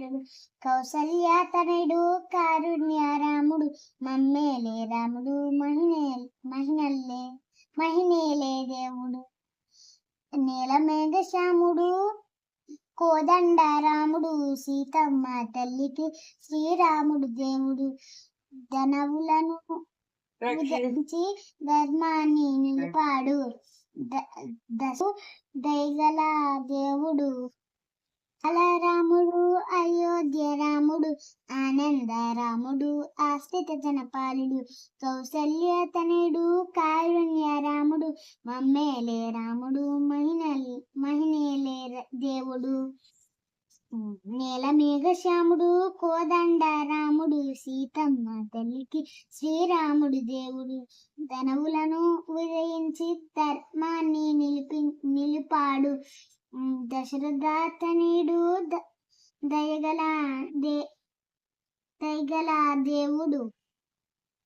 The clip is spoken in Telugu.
బాలుడు కౌసల్యాతనుడు కారుణ్య రాముడు మమ్మేలే రాముడు మహినే మహినల్లే మహినేలే దేవుడు. నేల మేఘశ్యాముడు కోదండ రాముడు సీతమ్మ తల్లికి శ్రీరాముడు దేవుడు. ధనవులను ఉదయించి ధర్మాన్ని నిలిపాడు. దశ దయగల దేవుడు. అలా రాముడు అయోధ్య రాముడు ఆనంద రాముడు ఆశ్రిత జనపాలుడు కౌసల్యతనుడు కారుణ్య రాముడు మమ్మేలే రాముడు మహినల్ మహినేలే దేవుడు. నేల మేఘశ్యాముడు కోదండ రాముడు సీతమ్మ తల్లికి శ్రీరాముడు దేవుడు. ధనవులను ఉదయించి ధర్మాన్ని నిలిపి నిలిపాడు. దశరథ దశరథాతనుడు దయగల దే దయగల దేవుడు.